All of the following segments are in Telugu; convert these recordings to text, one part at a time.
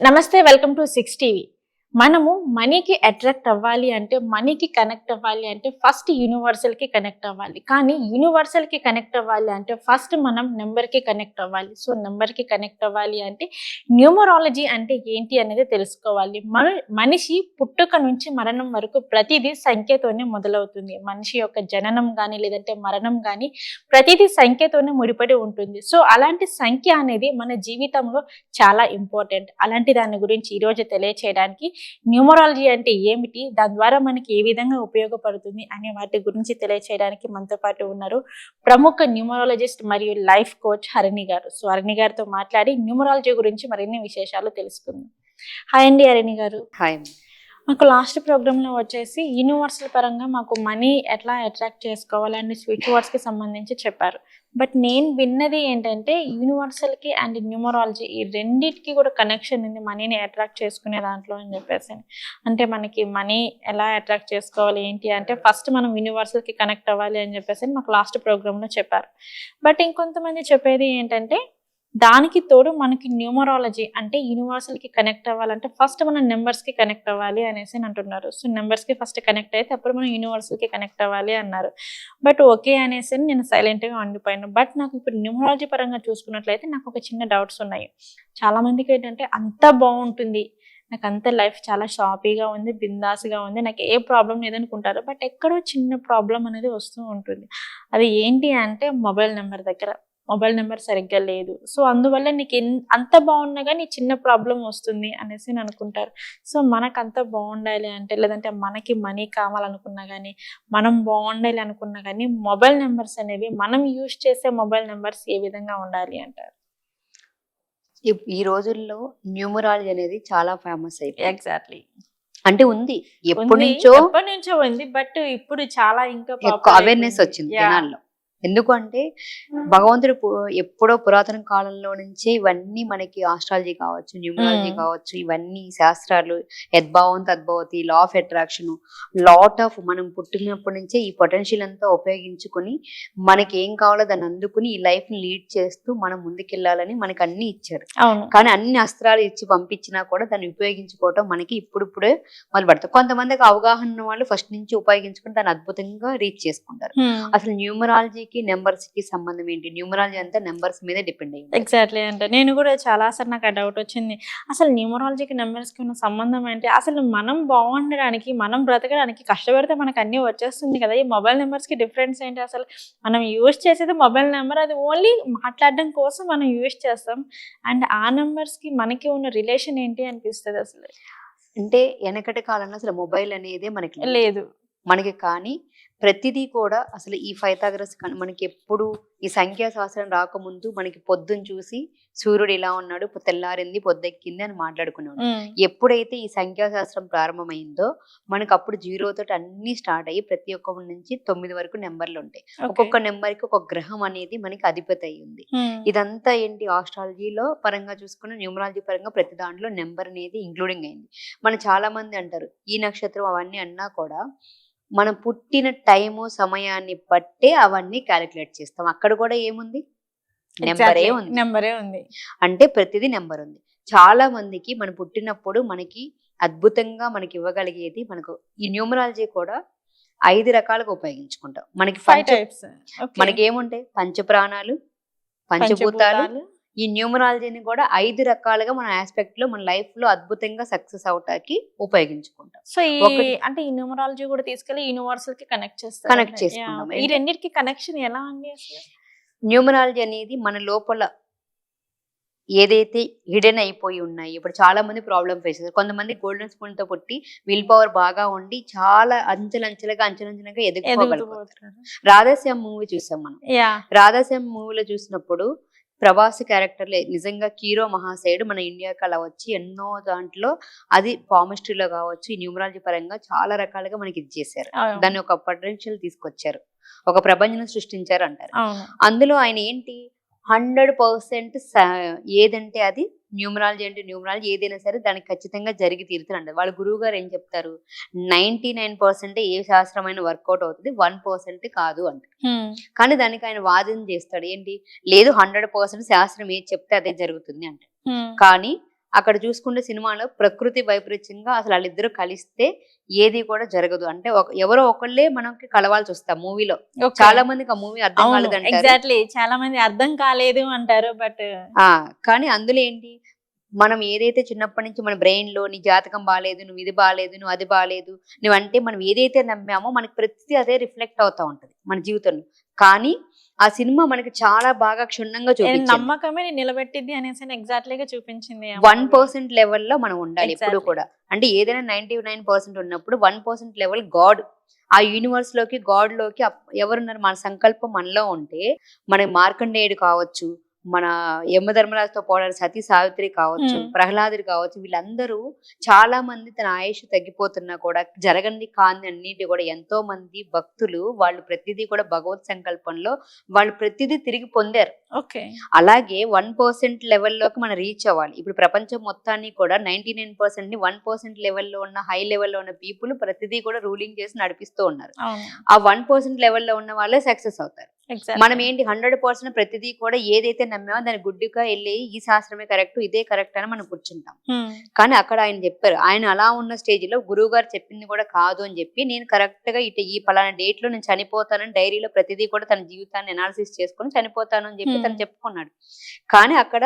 నమస్తే వెల్కమ్ టు సిక్స్ టీవీ. మనము మనీకి అట్రాక్ట్ అవ్వాలి అంటే మనీకి కనెక్ట్ అవ్వాలి అంటే ఫస్ట్ యూనివర్సల్కి కనెక్ట్ అవ్వాలి. కానీ యూనివర్సల్కి కనెక్ట్ అవ్వాలి అంటే ఫస్ట్ మనం నెంబర్కి కనెక్ట్ అవ్వాలి. సో నెంబర్కి కనెక్ట్ అవ్వాలి అంటే న్యూమరాలజీ అంటే ఏంటి అనేది తెలుసుకోవాలి. మన మనిషి పుట్టుక నుంచి మరణం వరకు ప్రతిదీ సంఖ్యతోనే మొదలవుతుంది. మనిషి యొక్క జననం కానీ లేదంటే మరణం కానీ ప్రతిదీ సంఖ్యతోనే ముడిపడి ఉంటుంది. సో అలాంటి సంఖ్య అనేది మన జీవితంలో చాలా ఇంపార్టెంట్ అలాంటి దాని గురించి ఈరోజు తెలియచేయడానికి న్యూమరాలజీ అంటే ఏమిటి? దాని ద్వారా మనకి ఏ విధంగా ఉపయోగపడుతుంది అనే వాటి గురించి తెలియచేయడానికి మనతో పాటు ఉన్నారు ప్రముఖ న్యూమరాలజిస్ట్ మరియు లైఫ్ కోచ్ హరిణి గారు. సో హరిణి గారితో మాట్లాడి న్యూమరాలజీ గురించి మరిన్ని విశేషాలు తెలుసుకుందాం. హాయ్ అండి హరిణి గారు. హాయ్ మాకు లాస్ట్ ప్రోగ్రాంలో వచ్చేసి యూనివర్సల్ పరంగా మాకు మనీ ఎట్లా అట్రాక్ట్ చేసుకోవాలి స్విచ్ వర్డ్స్కి సంబంధించి చెప్పారు. బట్ నేను విన్నది ఏంటంటే యూనివర్సల్కి అండ్ న్యూమరాలజీ ఈ రెండింటికి కూడా కనెక్షన్ ఉంది మనీని అట్రాక్ట్ చేసుకునే దాంట్లో అని చెప్పేసి. అంటే మనకి మనీ ఎలా అట్రాక్ట్ చేసుకోవాలి ఏంటి అంటే ఫస్ట్ మనం యూనివర్సల్కి కనెక్ట్ అవ్వాలి అని చెప్పేసి మాకు లాస్ట్ ప్రోగ్రాంలో చెప్పారు. బట్ ఇంకొంతమంది చెప్పేది ఏంటంటే దానికి తోడు మనకి న్యూమరాలజీ అంటే యూనివర్సల్కి కనెక్ట్ అవ్వాలంటే ఫస్ట్ మనం నెంబర్స్కి కనెక్ట్ అవ్వాలి అనేసి అని అంటున్నారు. సో నెంబర్స్కి ఫస్ట్ కనెక్ట్ అయితే అప్పుడు మనం యూనివర్సల్కి కనెక్ట్ అవ్వాలి అన్నారు. బట్ ఓకే అనేసి నేను సైలెంట్గా ఉండిపోయాను. బట్ నాకు ఇప్పుడు న్యూమరాలజీ పరంగా చూసుకున్నట్లయితే నాకు ఒక చిన్న డౌట్స్ ఉన్నాయి. చాలామందికి ఏంటంటే అంత బాగుంటుంది. నాకు అంత లైఫ్ చాలా షాపీగా ఉంది బిందాస్గా ఉంది. నాకు ఏ ప్రాబ్లం లేదనుకుంటారు. బట్ ఎక్కడో చిన్న ప్రాబ్లం అనేది వస్తూ ఉంటుంది. అది ఏంటి అంటే మొబైల్ నెంబర్ దగ్గర. మొబైల్ నెంబర్ సరిగ్గా లేదు. సో అందువల్ల నీకు అంత బాగున్నా కానీ చిన్న ప్రాబ్లం వస్తుంది అనేసి అని అనుకుంటారు. సో మనకు అంత బాగుండాలి అంటే లేదంటే మనకి మనీ కావాలనుకున్నా కానీ మనం బాగుండాలి అనుకున్నా కానీ మొబైల్ నెంబర్స్ అనేవి మనం యూజ్ చేసే మొబైల్ నెంబర్స్ ఏ విధంగా ఉండాలి అంటారు? ఈ- రోజుల్లో న్యూమరాలజీ అనేది చాలా ఫేమస్ అయిపోయింది. ఎగ్జాక్ట్లీ. అంటే ఉంది. ఎప్పటి నుంచో ఎప్పటి నుంచో ఉంది బట్ ఇప్పుడు చాలా ఇంకా అవేర్నెస్. వచ్చింది. జనాల్లో. ఎందుకంటే భగవంతుడు ఎప్పుడో పురాతన కాలంలో నుంచే ఇవన్నీ మనకి ఆస్ట్రాలజీ కావచ్చు న్యూమరాలజీ. కావచ్చు ఇవన్నీ శాస్త్రాలు యద్భావం తద్భవతి law of attraction lot of మనం పుట్టినప్పటి నుంచే ఈ పొటెన్షియల్ అంతా ఉపయోగించుకొని మనకి ఏం కావాలో దాన్ని అందుకుని ఈ లైఫ్ని లీడ్ చేస్తూ మనం ముందుకెళ్ళాలని మనకి అన్ని ఇచ్చారు కానీ అన్ని అస్త్రాలు ఇచ్చి పంపించినా కూడా దాన్ని ఉపయోగించుకోవటం మనకి ఇప్పుడిప్పుడే మొదలు పెడతాం కొంతమందికి అవగాహన వాళ్ళు ఫస్ట్ నుంచి ఉపయోగించుకుని దాన్ని అద్భుతంగా రీచ్ చేసుకుంటారు. అసలు న్యూమరాలజీకి నెంబర్స్కి సంబంధం ఏంటి? న్యూమరాలజీ అంతా నెంబర్స్ మీదే డిపెండ్ అయ్యింది. ఎగ్జాక్ట్లీ అంటే. నేను కూడా చాలా సార్ నాకు ఆ డౌట్ వచ్చింది. అసలు న్యూమరాలజీకి నెంబర్స్కి ఉన్న సంబంధం ఏంటి? అసలు మనం బాగుండడానికి మనం బ్రతకడానికి కష్టపడితే మనకు అన్నీ వచ్చేస్తుంది కదా? ఈ మొబైల్ నెంబర్స్కి డిఫరెన్స్ ఏంటి అసలు? మనం యూజ్ చేసేది మొబైల్ నెంబర్ అది ఓన్లీ మాట్లాడడం కోసం మనం యూజ్ చేస్తాం. అండ్ ఆ నెంబర్స్కి మనకి ఉన్న రిలేషన్ ఏంటి అనిపిస్తుంది అసలు? అంటే వెనకటి కాలంలో అసలు మొబైల్ అనేది మనకి. లేదు. మనకి కానీ ప్రతిదీ కూడా అసలు ఈ ఫైతాగ్రస్ మనకి ఎప్పుడు ఈ సంఖ్యాశాస్త్రం రాకముందు మనకి పొద్దున్న చూసి సూర్యుడు ఇలా ఉన్నాడు తెల్లారింది పొద్దెక్కింది అని మాట్లాడుకున్నాడు ఎప్పుడైతే ఈ సంఖ్యాశాస్త్రం ప్రారంభమైందో మనకు అప్పుడు జీరో తోటి అన్ని స్టార్ట్ అయ్యి ప్రతి ఒక్క నుంచి తొమ్మిది వరకు నెంబర్లు ఉంటాయి. ఒక్కొక్క నెంబర్కి ఒక గ్రహం అనేది మనకి అధిపతి అయి ఉంది. ఉమ్, ఇదంతా ఏంటి? ఆస్ట్రాలజీలో పరంగా చూసుకున్న న్యూమరాలజీ పరంగా ప్రతి దాంట్లో నెంబర్ అనేది ఇంక్లూడింగ్ అయింది. మన చాలా మంది అంటారు ఈ నక్షత్రం అవన్నీ అన్నా కూడా మనం పుట్టిన టైము సమయాన్ని బట్టే అవన్నీ క్యాలిక్యులేట్ చేస్తాం. అక్కడ కూడా ఏముంది? నెంబరే. ఉంది. నెంబరే ఉంది. అంటే ప్రతిదీ నెంబర్ ఉంది. చాలా మందికి మనం పుట్టినప్పుడు మనకి అద్భుతంగా మనకి ఇవ్వగలిగేది మనకు ఈ న్యూమరాలజీ కూడా ఐదు రకాలుగా ఉపయోగించుకుంటాం. మనకి ఫైవ్ టైప్స్ మనకి ఏముంటాయి పంచప్రాణాలు పంచభూతాలు. ఈ న్యూమరాలజీని కూడా ఐదు రకాలుగా మన ఆస్పెక్ట్లో మన లైఫ్లో అద్భుతంగా సక్సెస్ అవటానికి ఉపయోగించుకుంటాం. సో ఈ అంటే ఈ న్యూమరాలజీ కూడా తీసుకెళ్ళి యూనివర్సల్కి కనెక్ట్ అంటే, చేసుకున్నాం. yeah. ఈ రెండింటికి కనెక్షన్ ఎలా అండి న్యూమరాలజీ అనేది మన లోపల ఏదైతే హిడెన్ అయిపోయి ఉన్నాయి ఇప్పుడు చాలా మంది ప్రాబ్లమ్ ఫేస్ చేస్తారు. కొంతమంది గోల్డెన్ స్పూన్తో పుట్టి విల్ పవర్ బాగా ఉండి చాలా అంచెలంచెలుగా అంచెలంచెలుగా ఎదుగుకోగలుగుతారు. రాధాశ్యామ్ మూవీ చూసాం మనం. రాధాశ్యామ్ మూవీలో చూసినప్పుడు ప్రభాస్ క్యారెక్టర్ నిజంగా కీరో మహాశయుడు మన ఇండియాకి అలా వచ్చి ఎన్నో దాంట్లో అది పామిస్ట్రీలో కావచ్చు ఈ న్యూమరాలజీ పరంగా చాలా రకాలుగా మనకి ఇది చేశారు. దాన్ని ఒక పొటెన్షియల్ తీసుకొచ్చారు. ఒక ప్రపంచం సృష్టించారు అంటారు. అందులో ఆయన ఏంటి? హండ్రెడ్ పర్సెంట్ ఏదంటే అది న్యూమరాలజీ అంటే న్యూమరాలజీ ఏదైనా సరే దానికి ఖచ్చితంగా జరిగి తీరుతుంది వాళ్ళ గురువు గారు ఏం చెప్తారు? నైన్టీ నైన్ పర్సెంట్ ఏ శాస్త్రమైన వర్కౌట్ అవుతుంది? వన్ పర్సెంట్ కాదు అంట. కానీ దానికి ఆయన వాదన చేస్తాడు. ఏంటి? లేదు హండ్రెడ్ పర్సెంట్ శాస్త్రం ఏది చెప్తే అదే జరుగుతుంది అంటే. కానీ అక్కడ చూసుకుంటే సినిమాలో ప్రకృతి వైపరీత్యంగా అసలు వాళ్ళిద్దరూ కలిస్తే ఏది కూడా జరగదు. అంటే ఎవరో ఒకళ్ళే మనకి కలవాల్సి వస్తాం మూవీలో. చాలా మందికి ఆ మూవీ అర్థం కాలేదంటారు. ఎగ్జాక్ట్లీ చాలా మంది అర్థం కాలేదు అంటారు బట్ ఆ కానీ అందులో ఏంటి? మనం ఏదైతే చిన్నప్పటి నుంచి మన బ్రెయిన్లో నీ జాతకం బాగాలేదు నువ్వు ఇది బాగాలేదు నువ్వు అది బాగాలేదు నువ్వు అంటే మనం ఏదైతే నమ్మామో మనకి ప్రతిదీ అదే రిఫ్లెక్ట్ అవుతా ఉంటది మన జీవితంలో. కానీ ఆ సినిమా మనకి చాలా బాగా క్షుణ్ణంగా చూపించింది నమ్మకమే నిలబెట్టింది అనేసి ఎగ్జాక్ట్లీగా చూపించింది వన్. పర్సెంట్ లెవెల్లో మనం ఉండాలి ఎప్పుడు. కూడా అంటే ఏదైనా నైన్టీ నైన్ పర్సెంట్ ఉన్నప్పుడు వన్ పర్సెంట్ లెవెల్ గాడ్ ఆ యూనివర్స్లోకి గాడ్లోకి ఎవరున్నారు మన సంకల్పం మనలో ఉంటే మన మార్కండేయుడు కావచ్చు మన యమధర్మరాజుతో పోరాడు సతీ సావిత్రి కావచ్చు. ప్రహ్లాదుడు కావచ్చు వీళ్ళందరూ చాలా మంది తన ఆయుష్ తగ్గిపోతున్నా కూడా జరగంది కాని అన్నిటి కూడా ఎంతో మంది భక్తులు వాళ్ళు ప్రతిదీ కూడా భగవత్ సంకల్పంలో వాళ్ళు ప్రతిదీ తిరిగి పొందారు ఓకే. అలాగే వన్ పర్సెంట్ లెవెల్లోకి మనం రీచ్ అవ్వాలి. ఇప్పుడు ప్రపంచం మొత్తాన్ని కూడా నైన్టీ నైన్ పర్సెంట్ని వన్ పర్సెంట్ లెవెల్లో ఉన్న హై లెవెల్లో ఉన్న పీపుల్ ప్రతిదీ కూడా రూలింగ్ చేసి నడిపిస్తూ ఉన్నారు. ఆ వన్ పర్సెంట్ లెవెల్లో ఉన్న వాళ్ళే సక్సెస్ అవుతారు. మనం ఏంటి హండ్రెడ్ పర్సెంట్ ప్రతిదీ కూడా ఏదైతే నమ్మామో దాని గుడ్డిగా వెళ్ళి ఈ శాస్త్రమే కరెక్ట్ ఇదే కరెక్ట్ అని మనం కూర్చుంటాం. కానీ అక్కడ ఆయన చెప్పారు ఆయన అలా ఉన్న స్టేజ్లో గురువు గారు చెప్పింది కూడా కాదు అని చెప్పి నేను కరెక్ట్గా ఇటు ఈ పలానా డేట్లో నేను చనిపోతానని డైరీలో ప్రతిదీ కూడా తన జీవితాన్ని అనాలిసిస్ చేసుకొని చనిపోతాను అని చెప్పి Hmm. తను చెప్పుకున్నాడు కానీ అక్కడ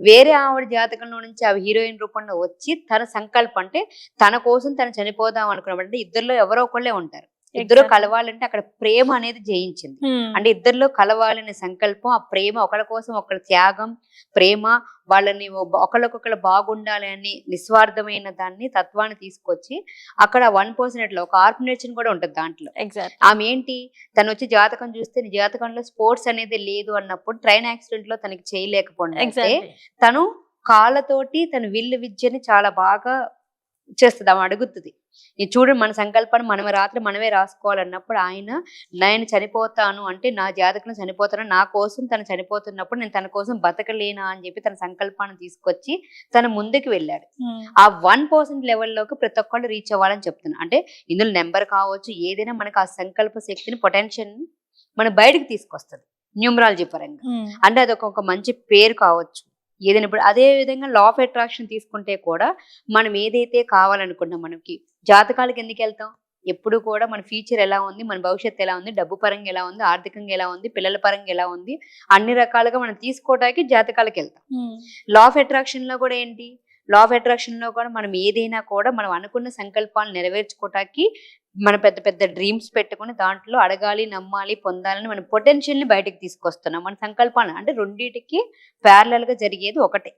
వేరే ఆవిడ జాతకంలో నుంచి ఆ హీరోయిన్ రూపంలో వచ్చి తన సంకల్పం అంటే తన కోసం తను చనిపోదాం అనుకున్నప్పుడు అంటే ఇద్దరిలో ఎవరో ఒకళ్ళే ఉంటారు ఇద్దరు. కలవాలంటే అక్కడ ప్రేమ అనేది జయించింది. అంటే ఇద్దరిలో కలవాలనే సంకల్పం ఆ ప్రేమ ఒకళ్ళ కోసం ఒకళ్ళ త్యాగం ప్రేమ వాళ్ళని ఒకళ్ళకొకళ్ళు బాగుండాలి అని నిస్వార్థమైన దాన్ని తత్వాన్ని తీసుకొచ్చి అక్కడ వన్ పర్సెంట్లో ఒక ఆర్ఫనేషన్ కూడా ఉంటుంది దాంట్లో. ఆమె ఏంటి? తను వచ్చి జాతకం చూస్తే నీ జాతకంలో స్పోర్ట్స్ అనేది లేదు అన్నప్పుడు ట్రైన్ యాక్సిడెంట్లో తనకి చేయలేకపోతే తను కాళ్ళతోటి తన విల్లు విద్యని చాలా బాగా చేస్తుంది ఆమె అడుగుతుంది. ఇది చూడండి మన సంకల్పాన్ని మనమే రాత్రి మనమే రాసుకోవాలన్నప్పుడు ఆయన నేను చనిపోతాను అంటే నా జాతకం చనిపోతాను నా కోసం తను చనిపోతున్నప్పుడు నేను తన కోసం బతకలేనా అని చెప్పి తన సంకల్పాన్ని తీసుకొచ్చి తన ముందుకు వెళ్ళాడు. ఆ వన్ పర్సెంట్ లెవెల్లోకి ప్రతి ఒక్కళ్ళు రీచ్ అవ్వాలని చెప్తున్నా. అంటే ఇందులో నెంబర్ కావచ్చు ఏదైనా మనకు ఆ సంకల్ప శక్తిని పొటెన్షియల్ మన బయటకు తీసుకొస్తుంది. న్యూమరాలజీ పరంగా. అంటే అది ఒక మంచి పేరు కావచ్చు. ఏదైనా ఇప్పుడు అదే విధంగా లా ఆఫ్ అట్రాక్షన్ తీసుకుంటే కూడా మనం ఏదైతే కావాలనుకుంటాం మనకి జాతకాలకు ఎందుకు వెళ్తాం? ఎప్పుడు కూడా మన ఫ్యూచర్ ఎలా ఉంది? మన భవిష్యత్తు ఎలా ఉంది? డబ్బు పరంగా ఎలా ఉంది? ఆర్థికంగా ఎలా ఉంది? పిల్లల పరంగా ఎలా ఉంది? అన్ని రకాలుగా మనం తీసుకోవడానికి జాతకాలకు వెళ్తాం. లా ఆఫ్ అట్రాక్షన్లో కూడా ఏంటి? లా ఆఫ్ అట్రాక్షన్లో కూడా మనం ఏదైనా కూడా మనం అనుకున్న సంకల్పాలు నెరవేర్చుకోవటానికి మన పెద్ద పెద్ద డ్రీమ్స్ పెట్టుకుని దాంట్లో అడగాలి నమ్మాలి పొందాలని మన పొటెన్షియల్ని బయటకు తీసుకొస్తున్నాం. మన సంకల్పాన్ని అంటే రెండింటికి ప్యారలల్గా జరిగేది ఒకటే.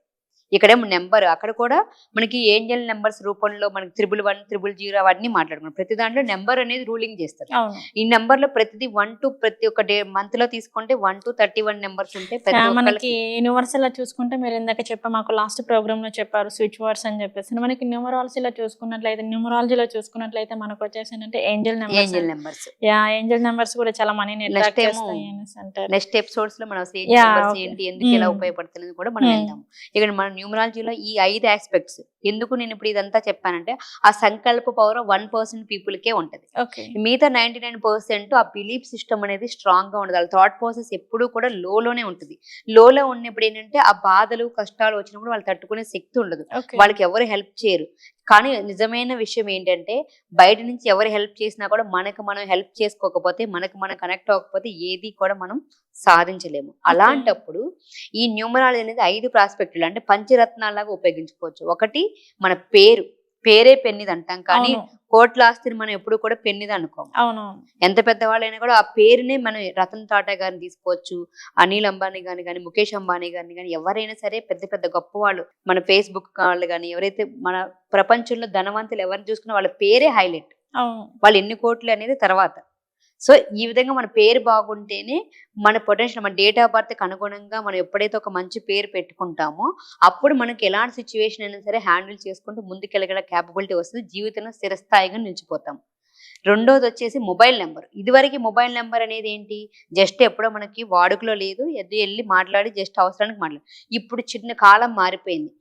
ఇక్కడేమో నెంబర్. అక్కడ కూడా మనకి ఏంజల్ నెంబర్స్ రూపంలో మనకి త్రిబుల్ వన్ త్రిబుల్ జీరో అవన్నీ మాట్లాడుకున్నాం ప్రతి దాంట్లో నెంబర్ అనేది రూలింగ్ చేస్తారు. ఈ నెంబర్లో ప్రతిదీ వన్ టు ప్రతి ఒక్క డే మంత్లో తీసుకుంటే one to thirty one numbers ఉంటాయి మనకి యూనివర్సల్ చూసుకుంటే మీరు ఇందాక చెప్పా మాకు లాస్ట్ ప్రోగ్రామ్లో చెప్పారు స్విచ్ వర్డ్స్ అని చెప్పేసి. మనకి న్యూమరాలజీలో చూసుకున్నట్లయితే న్యూమరాలజీలో చూసుకున్నట్లయితే మనకు వచ్చేసి అంటే angel angel numbers. Yeah angel numbers కూడా చాలా అంటారు. నెక్స్ట్ ఎపిసోడ్స్లో మనం. ఏంటి ఎందుకు ఎలా. ఉపయోగపడుతుంది కూడా మనం. వెళ్దాం. ఇక్కడ మన న్యూమరాలజీలో ఈ ఐదు ఆస్పెక్ట్స్ ఎందుకు నేను ఇప్పుడు ఇదంతా చెప్పానంటే ఆ సంకల్ప పవర్ వన్ పర్సెంట్ పీపుల్ కే ఉంటది. మిగతా నైన్టీ నైన్ పర్సెంట్ ఆ బిలీఫ్ సిస్టమ్ అనేది స్ట్రాంగ్గా ఉండదు. వాళ్ళ థాట్ ప్రాసెస్ ఎప్పుడూ కూడా లోలోనే ఉంటుంది. లోలో ఉన్నప్పుడు ఏంటంటే ఆ బాధలు కష్టాలు వచ్చినప్పుడు వాళ్ళు తట్టుకునే శక్తి ఉండదు. వాళ్ళకి ఎవరు హెల్ప్ చేయరు. కానీ నిజమైన విషయం ఏంటంటే బయట నుంచి ఎవరు హెల్ప్ చేసినా కూడా మనకు మనం హెల్ప్ చేసుకోకపోతే మనకు మనం కనెక్ట్ అవ్వకపోతే ఏది కూడా మనం సాధించలేము. అలాంటప్పుడు ఈ న్యూమరాలజీ అనేది ఐదు ప్రాస్పెక్టులు అంటే పంచరత్నాలాగా ఉపయోగించుకోవచ్చు. ఒకటి మన పేరు. పేరే పెన్నిది అంటాం కానీ కోట్ల ఆస్తిని మనం ఎప్పుడు కూడా పెన్నిది అనుకోం అవును ఎంత పెద్దవాళ్ళైనా కూడా ఆ పేరునే మనం రతన్ టాటా గారిని తీసుకోవచ్చు అనిల్ అంబానీ గాని కానీ ముఖేష్ అంబానీ గారిని కానీ ఎవరైనా సరే పెద్ద పెద్ద గొప్ప వాళ్ళు మన ఫేస్బుక్ వాళ్ళు కానీ ఎవరైతే మన ప్రపంచంలో ధనవంతులు ఎవరిని చూసుకున్నా వాళ్ళ పేరే హైలైట్. వాళ్ళు ఎన్ని కోట్లు అనేది తర్వాత. సో ఈ విధంగా మన పేరు బాగుంటేనే మన పొటెన్షియల్ మన డేట్ ఆఫ్ బర్త్కి అనుగుణంగా మనం ఎప్పుడైతే ఒక మంచి పేరు పెట్టుకుంటామో అప్పుడు మనకి ఎలాంటి సిచ్యువేషన్ అయినా సరే హ్యాండిల్ చేసుకుంటూ ముందుకెళ్ళగల క్యాపబిలిటీ వస్తుంది. జీవితంలో స్థిరస్థాయిగా నిలిచిపోతాం. రెండోది వచ్చేసి మొబైల్ నెంబర్ ఇదివరకు మొబైల్ నెంబర్ అనేది ఏంటి? జస్ట్ ఎప్పుడో మనకి వాడుకలో లేదు. ఎద్దు వెళ్ళి మాట్లాడి జస్ట్ అవసరానికి మాట్లాడు. ఇప్పుడు చిన్న కాలం మారిపోయింది.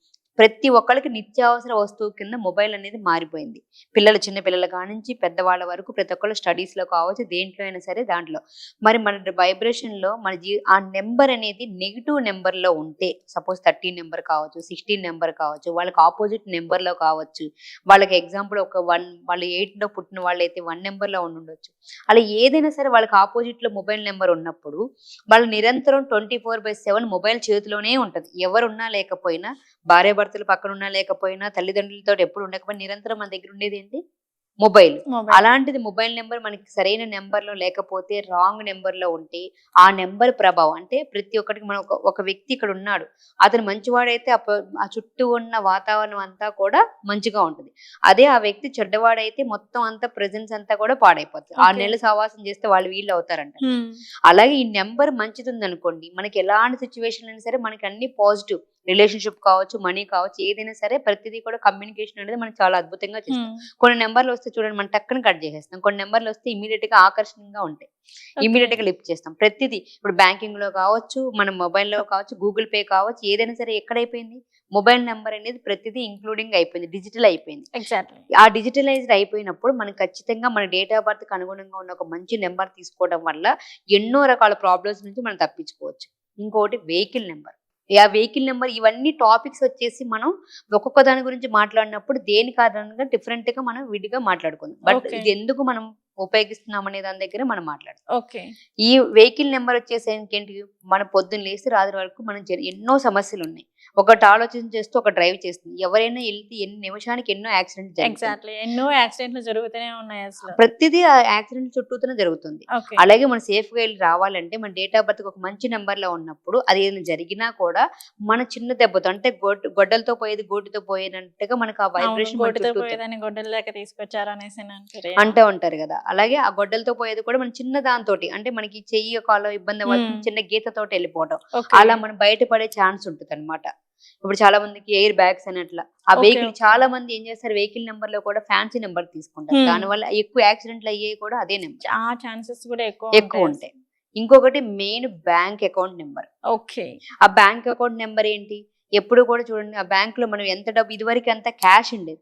ప్రతి ఒక్కరికి నిత్యావసర వస్తువు కింద మొబైల్ అనేది మారిపోయింది. పిల్లలు చిన్న పిల్లల కానించి పెద్దవాళ్ళ వరకు ప్రతి ఒక్కళ్ళు స్టడీస్లో కావచ్చు దేంట్లో అయినా సరే దాంట్లో. మరి మన వైబ్రేషన్లో మన జీ ఆ నెంబర్ అనేది నెగిటివ్ నెంబర్లో ఉంటే సపోజ్ థర్టీన్ నెంబర్ కావచ్చు సిక్స్టీన్ నెంబర్ కావచ్చు వాళ్ళకి ఆపోజిట్ నెంబర్లో కావచ్చు వాళ్ళకి ఎగ్జాంపుల్ ఒక వన్ వాళ్ళు ఎయిట్లో పుట్టిన వాళ్ళు అయితే వన్ నెంబర్లో ఉండొచ్చు అలా ఏదైనా సరే వాళ్ళకి ఆపోజిట్లో మొబైల్ నెంబర్ ఉన్నప్పుడు వాళ్ళు నిరంతరం twenty four by seven mobile చేతిలోనే ఉంటుంది. ఎవరున్నా లేకపోయినా భార్య భర్తలు పక్కన ఉన్నా లేకపోయినా తల్లిదండ్రులతో ఎప్పుడు ఉండకపోయినా నిరంతరం మన దగ్గర ఉండేది ఏంటి? మొబైల్. అలాంటిది మొబైల్ నెంబర్ మనకి సరైన నెంబర్లో లేకపోతే రాంగ్ నెంబర్లో ఉంటే ఆ నెంబర్ ప్రభావం అంటే ప్రతి ఒక్కరికి మన ఒక వ్యక్తి ఇక్కడ ఉన్నాడు. అతను మంచివాడైతే ఆ చుట్టూ ఉన్న వాతావరణం అంతా కూడా మంచిగా ఉంటుంది. అదే ఆ వ్యక్తి చెడ్డవాడైతే మొత్తం అంతా ప్రెజెన్స్ అంతా కూడా పాడైపోతుంది. ఆ. నెల సహవాసం చేస్తే వాళ్ళు వీళ్ళు అవుతారంట. అలాగే ఈ నెంబర్ మంచిది అనుకోండి మనకి ఎలాంటి సిచ్యువేషన్ అయినా సరే మనకి అన్ని పాజిటివ్ రిలేషన్షిప్ కావచ్చు మనీ కావచ్చు ఏదైనా సరే ప్రతిదీ కూడా కమ్యూనికేషన్ అనేది మనం చాలా అద్భుతంగా చేస్తాం. కొన్ని నెంబర్లు వస్తే చూడండి మనం టక్కన కట్ చేసేస్తాం. కొన్ని నెంబర్లు వస్తే ఇమీడియట్గా ఆకర్షణీయంగా ఉంటాయి. ఇమీడియట్గా లిఫ్ట్ చేస్తాం. ప్రతిదీ ఇప్పుడు బ్యాంకింగ్లో కావచ్చు మన మొబైల్లో కావచ్చు గూగుల్ పే కావచ్చు ఏదైనా సరే ఎక్కడైపోయింది? మొబైల్ నెంబర్ అనేది ప్రతిదీ ఇంక్లూడింగ్ అయిపోయింది డిజిటల్ అయిపోయింది. ఎగ్జాక్ట్లీ. ఆ డిజిటలైజ్డ్ అయిపోయినప్పుడు మనకు ఖచ్చితంగా మన డేట్ ఆఫ్ బర్త్ అనుగుణంగా ఉన్న ఒక మంచి నెంబర్ తీసుకోవడం వల్ల ఎన్నో రకాల ప్రాబ్లమ్స్ నుంచి మనం తప్పించుకోవచ్చు. ఇంకోటి వెహికల్ నెంబర్. ఆ వెహికల్ నెంబర్ ఇవన్నీ టాపిక్స్ వచ్చేసి మనం ఒక్కొక్క దాని గురించి మాట్లాడినప్పుడు దేని కారణంగా డిఫరెంట్గా మనం విడిగా మాట్లాడుకుందాం బట్. ఇది ఎందుకు మనం ఉపయోగిస్తున్నాం అనే దాని దగ్గర మనం మాట్లాడతాం. ఓకే. ఈ వెహికల్ నెంబర్ వచ్చేసి ఏంటి? మన పొద్దున్న లేసి రాత్రి వరకు మనం ఎన్నో సమస్యలు ఉన్నాయి. ఒకటి ఆలోచన చేస్తూ ఒక డ్రైవ్ చేస్తుంది. ఎవరైనా వెళ్తే ఎన్ని నిమిషానికి ఎన్నో యాక్సిడెంట్ ఎగ్జాక్ట్లీ. ఎన్నో యాక్సిడెంట్లు జరుగుతూనే ఉన్నాయి అసలు. ప్రతిదీ ఆ యాక్సిడెంట్ చుట్టూతోనే జరుగుతుంది. అలాగే మనం సేఫ్గా వెళ్ళి రావాలంటే మన డేట్ ఆఫ్ బర్త్ ఒక మంచి నెంబర్లో ఉన్నప్పుడు అది ఏదైనా జరిగినా కూడా మన చిన్న దెబ్బతో అంటే గొడ్ గొడ్డలతో పోయేది గోటితో పోయేదంటగా మనకు ఆ వైబ్రేషన్ గొడ్డల దాకా తీసుకొచ్చారు అనేసి అంటూ ఉంటారు కదా. అలాగే ఆ గొడ్డలతో పోయేది కూడా మన చిన్న దాంతోటి అంటే మనకి చెయ్యి కాలో ఇబ్బంది Hmm. చిన్న గీతతోటి వెళ్ళిపోవడం అలా మనం బయటపడే ఛాన్స్ ఉంటుంది అనమాట ఇప్పుడు చాలా మందికి ఎయిర్ బ్యాగ్స్ అని అట్లా. ఆ వెహికల్. చాలా మంది ఏం చేస్తారు? వెహికల్ నెంబర్లో కూడా ఫ్యాన్సీ నెంబర్ తీసుకుంటారు. దానివల్ల ఎక్కువ యాక్సిడెంట్లు అయ్యేవి కూడా అదే నెంబర్. ఆ ఛాన్సెస్ కూడా ఎక్కువ ఎక్కువ ఉంటాయి. ఇంకొకటి main bank account number. Okay. ఆ బ్యాంక్ అకౌంట్ నెంబర్ ఏంటి? ఎప్పుడు కూడా చూడండి ఆ బ్యాంక్లో మనం ఎంత డబ్బు ఇదివరకు ఎంత క్యాష్ ఉండేది?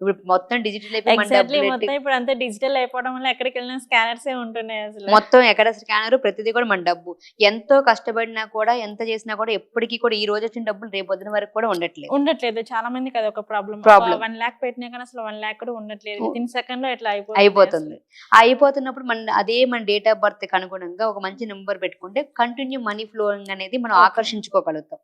ఇప్పుడు మొత్తం డిజిటల్ అయిపోయి మొత్తం ఇప్పుడు అంతా డిజిటల్ అయిపోవడం వల్ల ఎక్కడికి వెళ్ళినా స్కానర్స్ ఉంటున్నాయి అసలు. మొత్తం ఎక్కడ స్కానర్ ప్రతిదీ కూడా మన డబ్బు. ఎంతో కష్టపడినా కూడా ఎంత చేసినా కూడా ఎప్పటికీ కూడా ఈ రోజు వచ్చిన డబ్బులు రేపు పొద్దున వరకు కూడా ఉండట్లేదు. ఉండట్లేదు. చాలా మందికి అది ఒక ప్రాబ్లం Problem. వన్ లాక్ పెట్టినా కానీ అసలు వన్ లాక్ కూడా ఉండట్లేదు. ఉ- విత్ ఇన్ సెకండ్లో ఇట్లా అయిపోతుంది అయిపోతుంది. ఆ అయిపోతున్నప్పుడు మన అదే మన డేట్ ఆఫ్ బర్త్ అనుగుణంగా ఒక మంచి నెంబర్ పెట్టుకుంటే కంటిన్యూ మనీ ఫ్లోయింగ్ అనేది మనం. ఆకర్షించుకోగలుగుతాం.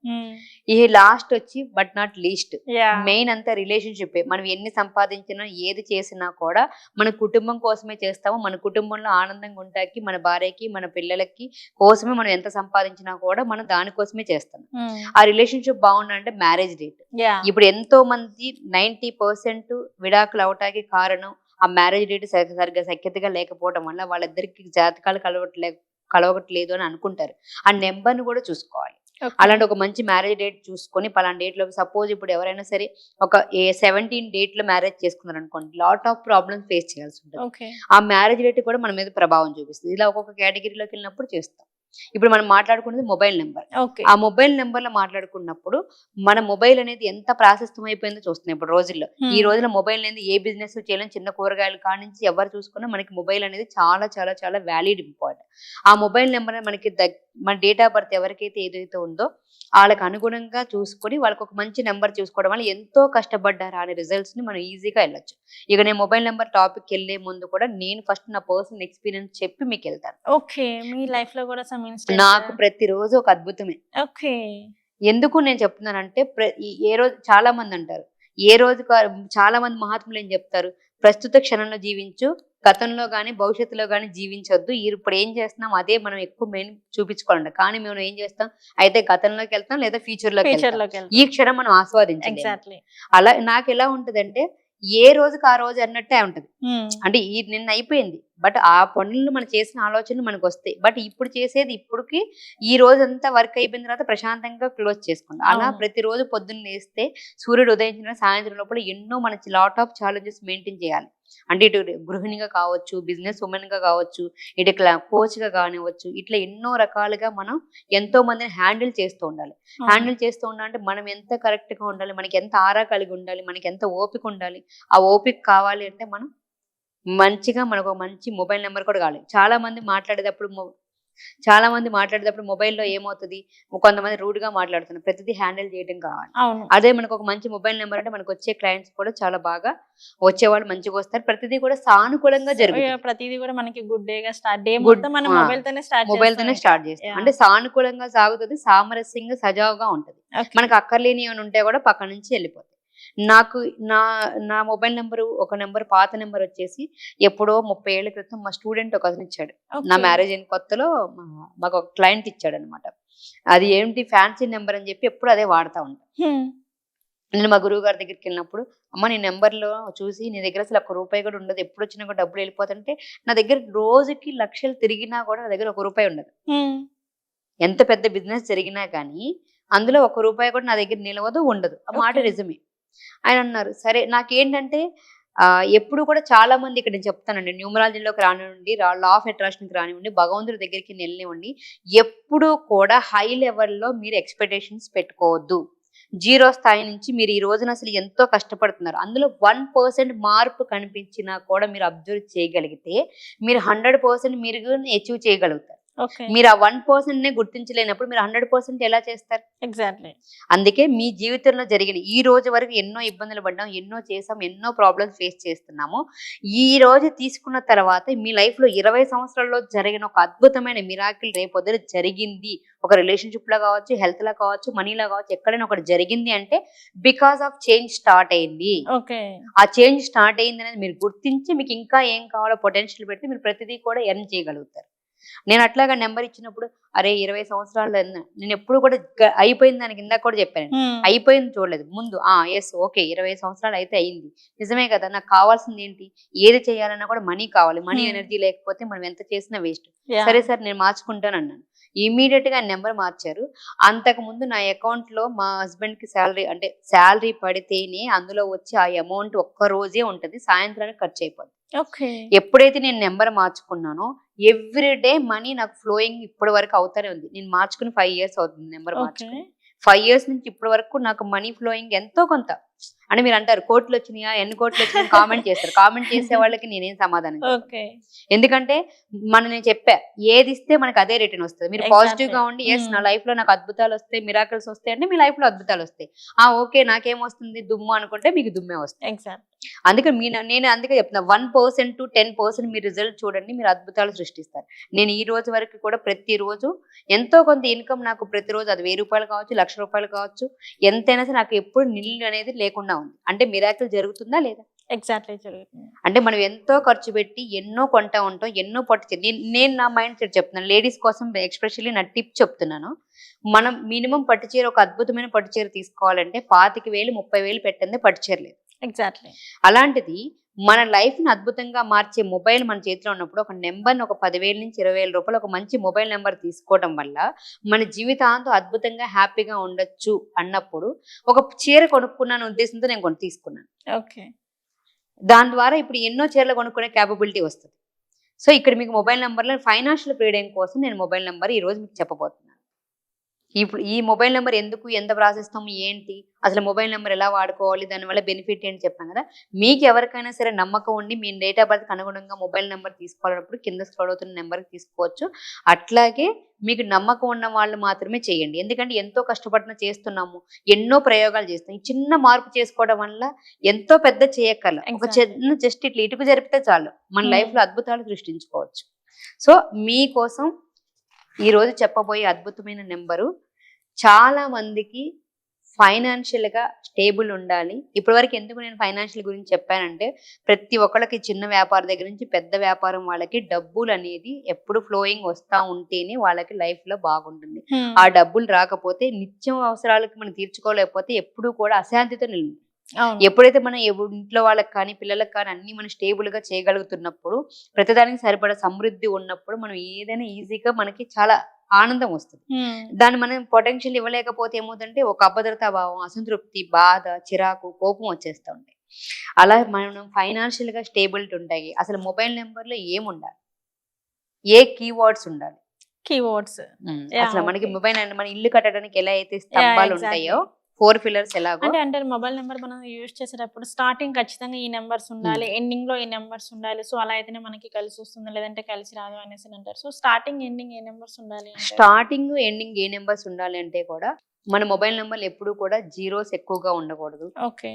ఈ లాస్ట్ వచ్చి బట్ నాట్ లీస్ట్ మెయిన్ అంతా రిలేషన్షిప్ మనం ఎన్ని సంపాదించినా ఏది చేసినా కూడా మన కుటుంబం కోసమే చేస్తాము. మన కుటుంబంలో ఆనందంగా ఉంటాకి మన భార్యకి మన పిల్లలకి కోసమే మనం ఎంత సంపాదించినా కూడా మనం దానికోసమే చేస్తాం ఆ రిలేషన్షిప్ బాగుండాలంటే మ్యారేజ్ డేట్. ఇప్పుడు ఎంతో మంది నైన్టీ పర్సెంట్ విడాకులు అవటానికి కారణం ఆ మ్యారేజ్ డేట్ సరిగ్గా సఖ్యతగా లేకపోవడం వల్ల వాళ్ళిద్దరికి జాతకాలు కలవట్లే కలవట్లేదు అని అనుకుంటారు. ఆ నెంబర్ని కూడా చూసుకోవాలి. అలాంటి ఒక మంచి మ్యారేజ్ డేట్ చూసుకొని పలానా డేట్లో సపోజ్ ఇప్పుడు ఎవరైనా సరే ఒక ఏ సెవెంటీన్ డేట్లో మ్యారేజ్ చేసుకున్నారు అనుకోండి లాట్ ఆఫ్ ప్రాబ్లమ్స్ ఫేస్ చేయాల్సి ఉంటుంది. ఆ మ్యారేజ్ డేట్ కూడా మన మీద ప్రభావం చూపిస్తుంది. ఇలా ఒక్కొక్క కేటగిరీలోకి వెళ్ళినప్పుడు చేస్తాం. ఇప్పుడు మనం మాట్లాడుకున్నది మొబైల్ నెంబర్. ఆ మొబైల్ నెంబర్లో మాట్లాడుకున్నప్పుడు మన మొబైల్ అనేది ఎంత ప్రాశస్తం అయిపోయిందో చూస్తున్నాం ఇప్పుడు రోజుల్లో. ఈ రోజున మొబైల్ అనేది ఏ బిజినెస్ చేయలేం చిన్న కూరగాయలు కానించి ఎవరు చూసుకున్నా మనకి మొబైల్ అనేది చాలా చాలా చాలా వ్యాలిడ్ ఇంపార్టెంట్. ఆ మొబైల్ నెంబర్ మనకి మన డేట్ ఆఫ్ బర్త్ ఎవరికైతే ఏదైతే ఉందో వాళ్ళకి అనుగుణంగా చూసుకొని వాళ్ళకి ఒక మంచి నెంబర్ చూసుకోవడం వల్ల ఎంతో కష్టపడ్డారు అనే రిజల్ట్స్ని మనం ఈజీగా వెళ్ళొచ్చు. ఇక నేను మొబైల్ నెంబర్ టాపిక్ వెళ్ళే ముందు కూడా నేను ఫస్ట్ నా పర్సనల్ ఎక్స్పీరియన్స్ చెప్పి మీకు వెళ్తాను. ఓకే. మీ లైఫ్లో కూడా నాకు ప్రతిరోజు ఒక అద్భుతమే. ఓకే. ఎందుకు నేను చెప్తున్నానంటే ఏ రోజు చాలా మంది అంటారు. ఏ రోజు చాలా మంది మహాత్ములు ఏం చెప్తారు? ప్రస్తుత క్షణంలో జీవించు గతంలో గానీ భవిష్యత్తులో గానీ జీవించొద్దు. ఈ- ఇప్పుడు ఏం చేస్తున్నాం అదే మనం ఎక్కువ మెయిన్ చూపించుకోవాలంట. కానీ మేము ఏం చేస్తాం? అయితే గతంలోకి వెళ్తాం లేదా ఫ్యూచర్లోకి వెళ్తాం. ఈ క్షణం మనం ఆస్వాదించాలి ఎగ్జాక్ట్లీ అలా నాకు ఎలా ఉంటదంటే ఏ రోజుకి ఆ రోజు అన్నట్టే ఉంటది. అంటే ఈ నిన్న అయిపోయింది. బట్ ఆ పనులు మనం చేసిన ఆలోచనలు మనకు వస్తాయి. బట్ ఇప్పుడు చేసేది ఇప్పుడుకి ఈ రోజంతా వర్క్ అయిపోయిన తర్వాత ప్రశాంతంగా క్లోజ్ చేసుకుంటాం. అలా. ప్రతిరోజు పొద్దున్న లేస్తే సూర్యుడు ఉదయించిన సాయంత్రం లోపల ఎన్నో మన లాట్ ఆఫ్ ఛాలెంజెస్ మెయింటైన్ చేయాలి. అంటే ఇటు గృహిణిగా కావచ్చు బిజినెస్ ఉమెన్గా కావచ్చు ఇటు క్లా కోచ్గా కానివ్వచ్చు ఇట్లా ఎన్నో రకాలుగా మనం ఎంతో మందిని హ్యాండిల్ చేస్తూ ఉండాలి. హ్యాండిల్ చేస్తూ ఉండాలంటే మనం ఎంత కరెక్ట్గా ఉండాలి మనకి ఎంత ఆరా కలిగి ఉండాలి మనకి ఎంత ఓపిక ఉండాలి ఆ ఓపిక కావాలి అంటే మనం మంచిగా మనకు మంచి మొబైల్ నెంబర్ కూడా కావాలి. చాలా మంది మాట్లాడేటప్పుడు చాలా మంది మాట్లాడేటప్పుడు మొబైల్లో ఏమవుతుంది? కొంతమంది రూడ్గా మాట్లాడుతున్నారు. ప్రతిదీ హ్యాండిల్ చేయడం కావాలి. అదే మనకు ఒక మంచి మొబైల్ నెంబర్ అంటే మనకు వచ్చే క్లయింట్స్ కూడా చాలా బాగా వచ్చేవాళ్ళు మంచిగా వస్తారు. ప్రతిదీ కూడా సానుకూలంగా జరుగుతుంది. ప్రతిదీ కూడా మనకి గుడ్ డే గా స్టార్ట్ డే మనం. మొబైల్ తోనే స్టార్ట్ మొబైల్ తోనే స్టార్ట్ చేస్తాం. అంటే సానుకూలంగా సాగుతుంది సామరస్యంగా సజావుగా ఉంటది. మనకు అక్కర్లేని ఏమైనా ఉంటే కూడా పక్క నుంచి వెళ్ళిపోతాయి. నాకు నా నా మొబైల్ నెంబర్ ఒక నెంబర్ పాత నెంబర్ వచ్చేసి ఎప్పుడో ముప్పై ఏళ్ళ క్రితం మా స్టూడెంట్ ఒక అతను ఇచ్చాడు. నా మ్యారేజ్ అయిన కొత్తలో మాకు ఒక క్లయింట్ ఇచ్చాడు అనమాట అది ఏంటి ఫ్యాన్సీ నెంబర్ అని చెప్పి ఎప్పుడు అదే వాడుతూ ఉంటాను నేను మా గురువు గారి దగ్గరికి వెళ్ళినప్పుడు అమ్మ నీ నెంబర్లో చూసి నీ దగ్గర అసలు ఒక్క రూపాయి కూడా ఉండదు. ఎప్పుడు వచ్చినా కూడా డబ్బులు వెళ్ళిపోతుంటే నా దగ్గర రోజుకి లక్షలు తిరిగినా కూడా నా దగ్గర ఒక రూపాయి ఉండదు. ఎంత పెద్ద బిజినెస్ జరిగినా కానీ అందులో ఒక రూపాయి కూడా నా దగ్గర నిలవదు ఉండదు. ఆ మాట. నిజమే. ఆయన అన్నారు సరే నాకేంటంటే ఎప్పుడు కూడా చాలా మంది ఇక్కడ నేను చెప్తానండి న్యూమరాలజీలోకి రానివ్వండి లా ఆఫ్ అట్రాక్షన్కి రానివ్వండి భగవంతుడి దగ్గరికి వెళ్ళనివ్వండి ఎప్పుడూ కూడా హై లెవెల్లో మీరు ఎక్స్పెక్టేషన్స్ పెట్టుకోవద్దు. జీరో స్థాయి నుంచి మీరు ఈ రోజున అసలు ఎంతో కష్టపడుతున్నారు. అందులో వన్ పర్సెంట్ మార్పు కనిపించినా కూడా మీరు అబ్జర్వ్ చేయగలిగితే మీరు హండ్రెడ్ పర్సెంట్ మీరు అచీవ్ చేయగలుగుతారు. మీరు ఆ వన్ పర్సెంట్ నే గుర్తించలేనప్పుడు మీరు హండ్రెడ్ పర్సెంట్ ఎలా చేస్తారు? ఎగ్జాక్ట్లీ. అందుకే మీ జీవితంలో జరిగిన ఈ రోజు వరకు ఎన్నో ఇబ్బందులు పడ్డాం ఎన్నో చేసాం ఎన్నో ప్రాబ్లమ్స్ ఫేస్ చేస్తున్నాము. ఈ రోజు తీసుకున్న తర్వాత మీ లైఫ్లో ఇరవై సంవత్సరాల్లో జరిగిన ఒక అద్భుతమైన మిరాకిల్ రేపొద్దున జరిగింది. ఒక రిలేషన్షిప్లో కావచ్చు హెల్త్లో కావచ్చు మనీలో కావచ్చు ఎక్కడైనా ఒకటి జరిగింది అంటే బికాస్ ఆఫ్ చేంజ్ స్టార్ట్ అయింది. ఓకే. ఆ చేంజ్ స్టార్ట్ అయింది అనేది మీరు గుర్తించి మీకు ఇంకా ఏం కావాలో పొటెన్షియల్ పెడితే మీరు ప్రతిదీ కూడా ఎర్న్ చేయగలుగుతారు. నేను అట్లాగా నెంబర్ ఇచ్చినప్పుడు అరే ఇరవై సంవత్సరాలు నేను ఎప్పుడు కూడా అయిపోయింది దానికి ఇందాక కూడా చెప్పాను. అయిపోయింది చూడలేదు. ముందు ఆ ఎస్ ఓకే ఇరవై సంవత్సరాలు అయితే అయింది. నిజమే కదా నాకు కావాల్సింది ఏంటి? ఏది చేయాలన్నా కూడా మనీ కావాలి. మనీ. ఎనర్జీ లేకపోతే మనం ఎంత చేసినా వేస్ట్. సరే సార్ నేను మార్చుకుంటాను అన్నాను. ఇమీడియట్గా నెంబర్ మార్చారు. అంతకు ముందు నా అకౌంట్లో మా హస్బెండ్కి శాలరీ అంటే శాలరీ పడితేనే అందులో వచ్చి ఆ అమౌంట్ ఒక్క రోజే ఉంటది. సాయంత్రానికి ఖర్చు అయిపోద్ది. ఓకే. ఎప్పుడైతే నేను నెంబర్ మార్చుకున్నానో ఎవ్రీ డే మనీ నాకు ఫ్లోయింగ్ ఇప్పటి వరకు అవుతానే ఉంది. నేను మార్చుకుని ఫైవ్ ఇయర్స్ అవుతుంది నెంబర్ మార్చుకుని. ఫైవ్ ఇయర్స్ నుంచి ఇప్పటి వరకు నాకు మనీ ఫ్లోయింగ్ ఎంతో కొంత. అంటే మీరు అంటారు కోట్లు వచ్చినాయా ఎన్ని కోట్లు వచ్చినాయి కామెంట్ చేస్తారు. కామెంట్ చేసే వాళ్ళకి నేనేం సమాధానం ఎందుకంటే మన నేను చెప్పా ఏది ఇస్తే మనకి అదే రిటర్న్ వస్తుంది. మీరు. పాజిటివ్గా ఉండి ఎస్ Hmm. నా లైఫ్లో నాకు అద్భుతాలు వస్తాయి మిరాకల్స్ వస్తాయి అంటే మీ లైఫ్లో అద్భుతాలు వస్తాయి. ఆ ఓకే నాకేం వస్తుంది దుమ్ము అనుకుంటే మీకు దుమ్మే వస్తుంది. ఎగ్జాక్ట్ అందుకే మీ నేను అందుకే చెప్తున్నా one percent to ten percent me result చూడండి మీరు అద్భుతాలు సృష్టిస్తారు. నేను ఈ రోజు వరకు కూడా ప్రతిరోజు ఎంతో కొంత ఇన్కమ్ నాకు ప్రతిరోజు అది వెయ్యి రూపాయలు కావచ్చు లక్ష రూపాయలు కావచ్చు ఎంతైనా సరే నాకు ఎప్పుడు నిల్లు అనేది లేకుండా ఉంది. అంటే మిరాకిల్ జరుగుతుందా లేదా? ఎగ్జాక్ట్లీ జరుగుతుంది. అంటే మనం ఎంతో ఖర్చు పెట్టి ఎన్నో కొంటా ఉంటాం ఎన్నో పట్టు నేను నా మైండ్ సెట్ చెప్తున్నాను. లేడీస్ కోసం ఎక్స్పెషల్లీ నా టిప్ చెప్తున్నాను. మనం మినిమం పట్టు చీర ఒక అద్భుతమైన పట్టు చీర తీసుకోవాలంటే పాతిక వేలు ముప్పై వేలు పెట్టందే పట్టు చీర లేదు. ఎగ్జాక్ట్లీ అలాంటిది మన లైఫ్ని అద్భుతంగా మార్చే మొబైల్ మన చేతిలో ఉన్నప్పుడు ఒక నెంబర్ ఒక పదివేల నుంచి ఇరవై వేల రూపాయలు ఒక మంచి మొబైల్ నెంబర్ తీసుకోవడం వల్ల మన జీవితాంతం అద్భుతంగా హ్యాపీగా ఉండొచ్చు అన్నప్పుడు ఒక చీర కొనుక్కున్నాను ఉద్దేశంతో నేను కొని తీసుకున్నాను. ఓకే దాని ద్వారా ఇప్పుడు ఎన్నో చీరలు కొనుక్కునే క్యాపబిలిటీ వస్తుంది. సో ఇక్కడ మీకు మొబైల్ నెంబర్లో ఫైనాన్షియల్ ఫ్రీడమ్ కోసం నేను మొబైల్ నెంబర్ ఈ రోజు మీకు చెప్పబోతున్నాను ఇప్పుడు ఈ మొబైల్ నెంబర్ ఎందుకు ఎంత ప్రాసెస్తాము ఏంటి అసలు మొబైల్ నెంబర్ ఎలా వాడుకోవాలి దానివల్ల బెనిఫిట్ ఏంటి చెప్పాను కదా మీకు ఎవరికైనా సరే నమ్మకం ఉండి మీ డేట్ ఆఫ్ బర్త్కి అనుగుణంగా మొబైల్ నెంబర్ తీసుకోవాలన్నప్పుడు కింద స్క్రోల్ అవుతున్న నెంబర్కి తీసుకోవచ్చు. అట్లాగే మీకు నమ్మకం ఉన్న వాళ్ళు మాత్రమే చేయండి. ఎందుకంటే ఎంతో కష్టపడిన చేస్తున్నాము ఎన్నో ప్రయోగాలు చేస్తాం ఈ చిన్న మార్పు చేసుకోవడం వల్ల ఎంతో పెద్ద చేయక్కర్ల. ఒక. చిన్న జస్ట్ ఇట్లా ఇటుకు జరిపితే చాలు. మన Hmm. లైఫ్లో అద్భుతాలు సృష్టించుకోవచ్చు. సో మీకోసం ఈ రోజు చెప్పబోయే అద్భుతమైన నెంబరు. చాలా మందికి ఫైనాన్షియల్గా స్టేబుల్ ఉండాలి. ఇప్పటి వరకు ఎందుకు నేను ఫైనాన్షియల్ గురించి చెప్పానంటే ప్రతి ఒక్కళ్ళకి చిన్న వ్యాపారం దగ్గర నుంచి పెద్ద వ్యాపారం వాళ్ళకి డబ్బులు అనేది ఎప్పుడు ఫ్లోయింగ్ వస్తా ఉంటేనే వాళ్ళకి లైఫ్లో బాగుంటుంది. ఆ డబ్బులు రాకపోతే నిత్యం అవసరాలకు మనం తీర్చుకోలేకపోతే ఎప్పుడూ కూడా అశాంతితో నిలు ఎప్పుడైతే మనం ఇంట్లో వాళ్ళకి కానీ పిల్లలకు కానీ అన్ని మనం స్టేబుల్గా చేయగలుగుతున్నప్పుడు ప్రతిదానికి సరిపడా సమృద్ధి ఉన్నప్పుడు మనం ఏదైనా ఈజీగా మనకి చాలా ఆనందం వస్తుంది. దాన్ని మనం పొటెన్షియల్ ఇవ్వలేకపోతే ఏమవుతుందంటే ఒక అభద్రతా భావం అసంతృప్తి బాధ చిరాకు కోపం వచ్చేస్తూ ఉంటాయి. అలా మనం ఫైనాన్షియల్గా స్టేబిలిటీ ఉంటాయి. అసలు మొబైల్ నెంబర్లో ఏం ఉండాలి? ఏ కీవర్డ్స్ ఉండాలి? కీవర్డ్స్ అసలు మనకి. మొబైల్ మన ఇల్లు కట్టడానికి ఎలా అయితే స్తంభాలు. ఉంటాయో ఫోర్ పిల్లర్స్ ఎలాగో? అంటే అంటే మొబైల్ నెంబర్ మనం యూజ్ చేసేటప్పుడు స్టార్టింగ్ ఖచ్చితంగా ఈ నెంబర్స్ ఉండాలి ఎండింగ్లో ఈ నెంబర్స్ ఉండాలి సో అలా అయితేనే మనకి కలిసి వస్తుంది లేదంటే కలిసి రాదు అనేసి అని అంటారు. సో స్టార్టింగ్ ఎండింగ్ ఏ నెంబర్స్ ఉండాలి అంటే? స్టార్టింగ్ ఎండింగ్ ఏ నెంబర్స్ ఉండాలి అంటే కూడా మన మొబైల్ నెంబర్లు ఎప్పుడు కూడా జీరోస్ ఎక్కువగా ఉండకూడదు.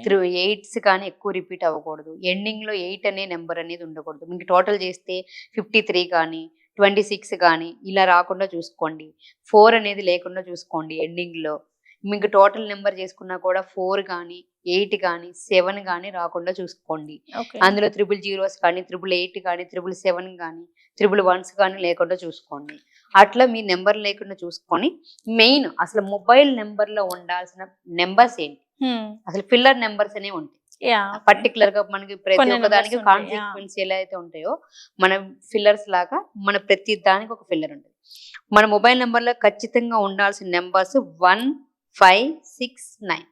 త్రూ ఎయిట్స్ కానీ ఎక్కువ రిపీట్ అవ్వకూడదు. ఎండింగ్లో ఎయిట్ అనే నెంబర్ అనేది ఉండకూడదు. మీకు టోటల్ చేస్తే ఫిఫ్టీ త్రీ కానీ ట్వంటీ సిక్స్ కానీ ఇలా రాకుండా చూసుకోండి. ఫోర్ అనేది లేకుండా చూసుకోండి ఎండింగ్లో మీకు టోటల్ నెంబర్ చేసుకున్నా కూడా ఫోర్ కానీ ఎయిట్ కానీ సెవెన్ కానీ రాకుండా చూసుకోండి. అందులో త్రిబుల్ జీరోస్ కానీ త్రిబుల్ ఎయిట్ కానీ త్రిబుల్ సెవెన్ కానీ త్రిబుల్ వన్స్ కానీ లేకుండా చూసుకోండి. అట్లా మీ నెంబర్ లేకుండా చూసుకొని మెయిన్ అసలు మొబైల్ నెంబర్లో ఉండాల్సిన నెంబర్స్ ఏంటి? అసలు ఫిల్లర్ నెంబర్స్ అనేవి ఉంటాయి. పర్టికులర్గా మనకి ప్రతి ఒక్క దానికి కాన్సిక్వెన్స్ ఎలా అయితే ఉంటాయో మన ఫిల్లర్స్ లాగా మన ప్రతి దానికి ఒక ఫిల్లర్ ఉంటుంది. మన మొబైల్ నెంబర్లో ఖచ్చితంగా ఉండాల్సిన numbers one five six nine.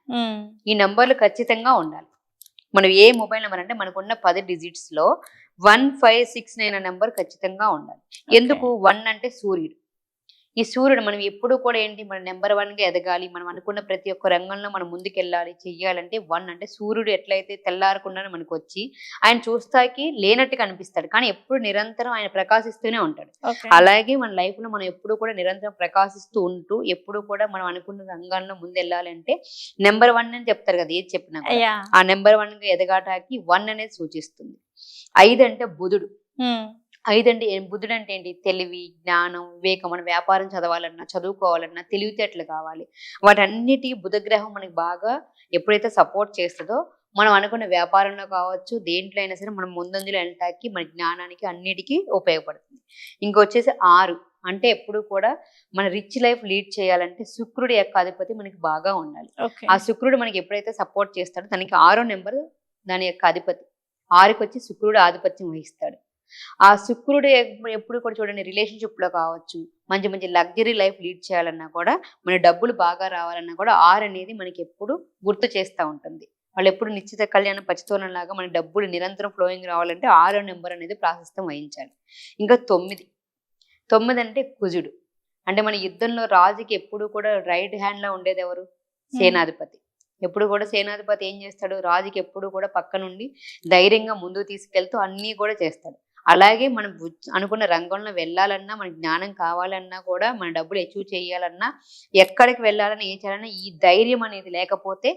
ఈ నెంబర్లు ఖచ్చితంగా ఉండాలి. మనం ఏ మొబైల్ నెంబర్ అంటే మనకున్న పది డిజిట్స్లో one five six nine number ఖచ్చితంగా ఉండాలి. ఎందుకు? వన్ అంటే సూర్యుడు. ఈ సూర్యుడు మనం ఎప్పుడు కూడా ఏంటి? మన నెంబర్ వన్గా ఎదగాలి. మనం అనుకున్న ప్రతి ఒక్క రంగంలో మనం ముందుకెళ్ళాలి. చెయ్యాలంటే వన్ అంటే సూర్యుడు ఎట్లయితే తెల్లారకుండా మనకు వచ్చి ఆయన చూస్తాకి లేనట్టు కనిపిస్తాడు కానీ ఎప్పుడు నిరంతరం ఆయన ప్రకాశిస్తూనే ఉంటాడు. అలాగే మన లైఫ్లో మనం ఎప్పుడు కూడా నిరంతరం ప్రకాశిస్తూ ఉంటూ ఎప్పుడు కూడా మనం అనుకున్న రంగాల్లో ముందు వెళ్ళాలంటే నెంబర్ వన్ అని చెప్తారు కదా ఏది చెప్పినా ఆ నెంబర్ వన్గా ఎదగాటానికి వన్ అనేది సూచిస్తుంది. ఐదు అంటే బుధుడు. ఐదు అంటే ఏం- బుధుడు అంటే ఏంటి తెలివి జ్ఞానం వివేకం. మన వ్యాపారం చదవాలన్నా చదువుకోవాలన్నా తెలివితేటలు కావాలి. వాటన్నిటి బుధగ్రహం మనకి బాగా ఎప్పుడైతే సపోర్ట్ చేస్తుందో మనం అనుకున్న వ్యాపారంలో కావచ్చు దేంట్లో అయినా సరే మనం ముందంజలో వెళ్ళటానికి మన జ్ఞానానికి అన్నిటికీ ఉపయోగపడుతుంది. ఇంకొచ్చేసి ఆరు. అంటే ఎప్పుడు కూడా మన రిచ్ లైఫ్ లీడ్ చేయాలంటే శుక్రుడి యొక్క అధిపతి మనకి బాగా ఉండాలి. ఆ శుక్రుడు మనకి ఎప్పుడైతే సపోర్ట్ చేస్తాడో తనకి ఆరో నెంబర్ దాని యొక్క అధిపతి ఆరుకి వచ్చి శుక్రుడు ఆధిపత్యం వహిస్తాడు. ఆ శుక్రుడు ఎప్- ఎప్పుడు కూడా చూడండి రిలేషన్షిప్లో కావచ్చు మంచి మంచి లగ్జరీ లైఫ్ లీడ్ చేయాలన్నా కూడా మన డబ్బులు బాగా రావాలన్నా కూడా ఆరు అనేది మనకి ఎప్పుడు గుర్తు చేస్తూ ఉంటుంది. వాళ్ళు ఎప్పుడు నిశ్చిత కళ్యాణం పచ్చితోనం లాగా మన డబ్బులు నిరంతరం ఫ్లోయింగ్ రావాలంటే ఆరో నెంబర్ అనేది ప్రాశస్తం వహించాలి. ఇంకా తొమ్మిది. తొమ్మిది అంటే కుజుడు. అంటే మన యుద్ధంలో రాజుకి ఎప్పుడు కూడా రైట్ హ్యాండ్లో ఉండేది ఎవరు? సేనాధిపతి. ఎప్పుడు కూడా సేనాధిపతి ఏం చేస్తాడు? రాజుకి ఎప్పుడు కూడా పక్క నుండి ధైర్యంగా ముందుకు తీసుకెళ్తూ అన్నీ కూడా చేస్తాడు. అలాగే మనం అనుకున్న రంగంలో వెళ్ళాలన్నా మన జ్ఞానం కావాలన్నా కూడా మన డబ్బులు అచీవ్ చేయాలన్నా ఎక్కడికి వెళ్ళాలన్నా ఏం చేయాలన్నా ఈ ధైర్యం అనేది లేకపోతే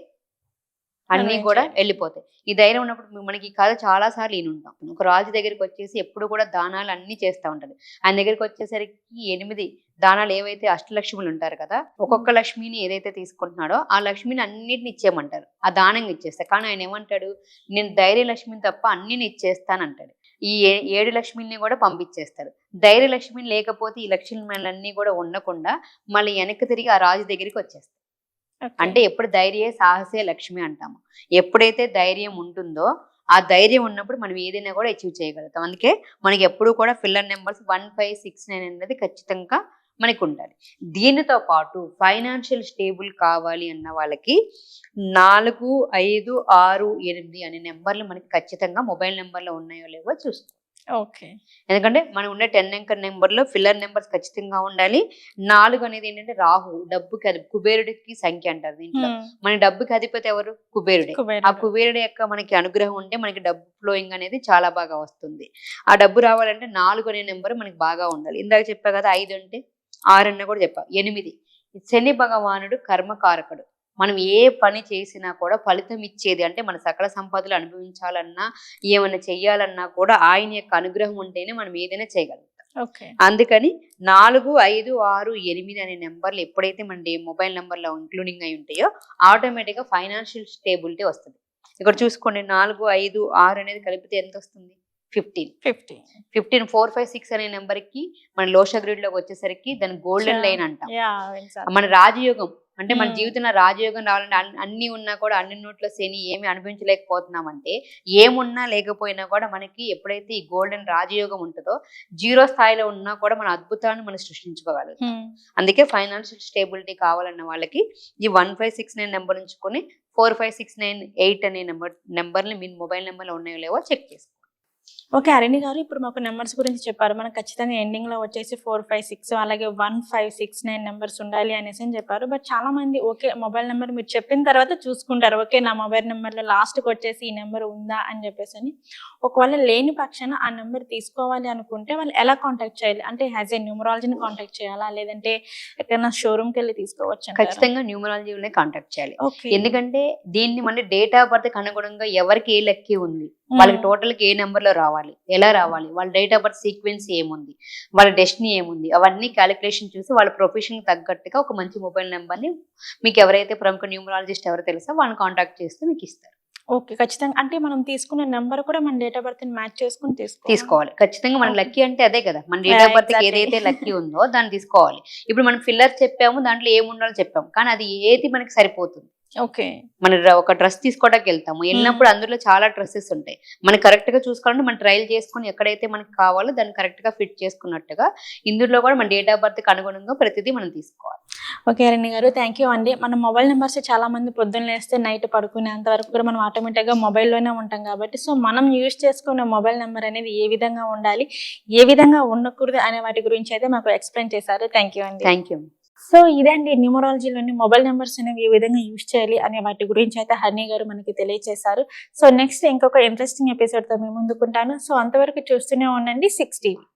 అన్నీ కూడా? వెళ్ళిపోతాయి. ఈ ధైర్యం ఉన్నప్పుడు మనకి ఈ కథ చాలా సార్లు ఈయన ఉంటాం ఒక రాజు దగ్గరికి వచ్చేసి ఎప్పుడు కూడా దానాలు అన్ని చేస్తూ ఉంటాడు. ఆయన దగ్గరికి వచ్చేసరికి ఎనిమిది దానాలు ఏవైతే అష్టలక్ష్ములు ఉంటారు కదా ఒక్కొక్క లక్ష్మిని ఏదైతే తీసుకుంటున్నాడో ఆ లక్ష్మిని అన్నిటిని ఇచ్చేయమంటారు. ఆ దానంగా ఇచ్చేస్తారు కానీ ఆయన ఏమంటాడు నేను ధైర్య లక్ష్మిని తప్ప అన్నిని ఇచ్చేస్తానంటాడు. ఈ ఏ- ఏడు లక్ష్మిని కూడా పంపించేస్తారు. ధైర్య లక్ష్మి లేకపోతే ఈ లక్ష్మీలన్నీ కూడా ఉండకుండా మళ్ళీ వెనక్కి తిరిగి ఆ రాజు దగ్గరికి వచ్చేస్తారు. అంటే ఎప్పుడు ధైర్యే సాహసే లక్ష్మి అంటాము. ఎప్పుడైతే ధైర్యం ఉంటుందో ఆ ధైర్యం ఉన్నప్పుడు మనం ఏదైనా కూడా అచీవ్ చేయగలుగుతాం. అందుకే మనకి ఎప్పుడు కూడా filler numbers one five six nine అనేది ఖచ్చితంగా మనకు ఉండాలి దీనితో పాటు ఫైనాన్షియల్ స్టేబుల్ కావాలి అన్న వాళ్ళకి నాలుగు ఐదు ఆరు ఎనిమిది అనే నెంబర్లు మనకి ఖచ్చితంగా మొబైల్ నెంబర్లో ఉన్నాయో లేవో చూసుకో ఓకే. ఎందుకంటే మనం ఉండే టెన్ అంకర్ నెంబర్లో ఫిల్లర్ నెంబర్స్ ఖచ్చితంగా ఉండాలి. నాలుగు అనేది ఏంటంటే రాహు డబ్బుకి అది కుబేరుడికి సంఖ్య అంటారు దీంట్లో. మన డబ్బుకి అధిపతి ఎవరు? కుబేరుడే. ఆ కుబేరుడు యొక్క మనకి అనుగ్రహం ఉంటే మనకి డబ్బు ఫ్లోయింగ్ అనేది చాలా బాగా వస్తుంది. ఆ డబ్బు రావాలంటే నాలుగు అనే నెంబర్ మనకి బాగా ఉండాలి. ఇందాక చెప్పా కదా ఐదు అంటే? ఆరు అన్న కూడా చెప్పా ఎనిమిది. శని భగవానుడు కర్మకారకుడు. మనం ఏ పని చేసినా కూడా ఫలితం ఇచ్చేది అంటే మన సకల సంపదలు అనుభవించాలన్నా ఏమైనా చెయ్యాలన్నా కూడా ఆయన యొక్క అనుగ్రహం ఉంటేనే మనం ఏదైనా చేయగలం అందుకని నాలుగు ఐదు ఆరు ఎనిమిది అనే నెంబర్లు ఎప్పుడైతే మన మొబైల్ నెంబర్లో ఇంక్లూడింగ్ అయి ఉంటాయో ఆటోమేటిక్గా ఫైనాన్షియల్ స్టేబిలిటీ వస్తుంది. ఇక్కడ చూసుకోండి నాలుగు ఐదు ఆరు అనేది కలిపితే ఎంత వస్తుంది? Fifteen fifty fifteen four five six అనే నెంబర్కి మన లోష గ్రిడ్లోకి వచ్చేసరికి దాని గోల్డెన్. లైన్ అంటాం మన రాజయోగం అంటే మన. జీవితంలో రాజయోగం రావాలంటే అన్- అన్ని ఉన్నా కూడా అన్ని నోట్ల శని ఏమి అనిపించలేకపోతున్నామంటే ఏమున్నా లేకపోయినా కూడా మనకి ఎప్పుడైతే ఈ గోల్డెన్ రాజయోగం ఉంటుందో జీరో స్థాయిలో ఉన్నా కూడా మన అద్భుతాన్ని మనం సృష్టించుకోగలుగుతాం హ్మ్. అందుకే ఫైనాన్షియల్ స్టేబిలిటీ కావాలన్న వాళ్ళకి ఈ one five six nine number ఉంచుకొని four five six nine eight అనే నెంబర్ నెంబర్ని మీ మొబైల్ నెంబర్లో ఉన్నాయో లేవో చెక్ చేసుకోండి ఓకే అరణి గారు ఇప్పుడు మాకు నెంబర్స్ గురించి చెప్పారు. మనకు ఖచ్చితంగా ఎండింగ్లో వచ్చేసి ఫోర్ ఫైవ్ సిక్స్ అలాగే one five six nine numbers ఉండాలి అనేసి అని చెప్పారు. బట్ చాలా మంది ఓకే మొబైల్ నెంబర్ మీరు చెప్పిన తర్వాత చూసుకుంటారు. ఓకే నా మొబైల్ నెంబర్లో లాస్ట్కి వచ్చేసి ఈ నెంబర్ ఉందా అని చెప్పేసి అని. ఒకవేళ లేని పక్షాన ఆ నెంబర్ తీసుకోవాలి అనుకుంటే వాళ్ళు ఎలా కాంటాక్ట్ చేయాలి? అంటే యాజ్ ఏ న్యూమరాలజీని కాంటాక్ట్ చేయాలా? లేదంటే ఎక్కడైనా షోరూమ్కి వెళ్ళి తీసుకోవచ్చు ఖచ్చితంగా న్యూమరాలజీలోనే కాంటాక్ట్ చేయాలి. ఎందుకంటే దీన్ని మన డేట్ ఆఫ్ బర్త్ అనుగుణంగా ఎవరికి ఏ లెక్కి ఉంది? వాళ్ళకి టోటల్కి ఏ నెంబర్లో రావాలి? ఎలా రావాలి? వాళ్ళ డేట్ ఆఫ్ బర్త్ సీక్వెన్స్ ఏముంది? వాళ్ళ డెస్టినీ ఏముంది? అవన్నీ క్యాలిక్యులేషన్ చూసి వాళ్ళ ప్రొఫెషన్ తగ్గట్టుగా ఒక మంచి మొబైల్ నెంబర్ని మీకు ఎవరైతే ప్రముఖ న్యూమరాలజిస్ట్ ఎవరు తెలుసో వాళ్ళని కాంటాక్ట్ చేస్తే మీకు ఇస్తారు. ఓకే ఖచ్చితంగా. అంటే మనం తీసుకున్న నెంబర్ కూడా మన డేట్ ఆఫ్ బర్త్ మ్యాచ్ చేసుకుని తీసుకోవాలి. తీసుకోవాలి. ఖచ్చితంగా మన. లక్కీ అంటే అదే కదా. మన డేట్ ఆఫ్ బర్త్. ఏదైతే లక్కీ ఉందో దాన్ని తీసుకోవాలి. ఇప్పుడు మనం ఫిల్లర్ చెప్పాము దాంట్లో ఏముండాలో చెప్పాము కానీ అది ఏది మనకి సరిపోతుంది? ఓకే. మన ఒక డ్రెస్ తీసుకోవడానికి వెళ్తాము. వెళ్ళినప్పుడు అందులో చాలా డ్రెస్సెస్ ఉంటాయి. మనం కరెక్ట్గా చూసుకోవాలంటే మనం ట్రయల్ చేసుకుని ఎక్కడైతే మనకి కావాలో దాన్ని కరెక్ట్గా ఫిట్ చేసుకున్నట్టుగా ఇందులో కూడా మన డేట్ ఆఫ్ బర్త్ అనుగుణంగా ప్రతిదీ మనం తీసుకోవాలి. ఓకే అరణి గారు. థ్యాంక్ యూ అండి. మన మొబైల్ నెంబర్స్ చాలా మంది పొద్దున్న లేస్తే నైట్ పడుకునేంత వరకు కూడా మనం ఆటోమేటిక్గా మొబైల్లోనే ఉంటాం కాబట్టి సో మనం యూజ్ చేసుకునే మొబైల్ నెంబర్ అనేది ఏ విధంగా ఉండాలి ఏ విధంగా ఉండకూడదు అనే వాటి గురించి అయితే మాకు ఎక్స్ప్లెయిన్ చేశారు. థ్యాంక్ యూ అండి. Thank you. సో ఇదే అండి న్యూమరాలజీలోని మొబైల్ నెంబర్స్ అనేవి ఏ విధంగా యూజ్ చేయాలి అనే వాటి గురించి అయితే హనీ గారు మనకి తెలియజేశారు సో నెక్స్ట్ ఇంకొక ఇంట్రెస్టింగ్ ఎపిసోడ్తో మేము ముందుకుంటాను. సో అంతవరకు చూస్తూనే ఉండండి సిక్స్ టీవీ.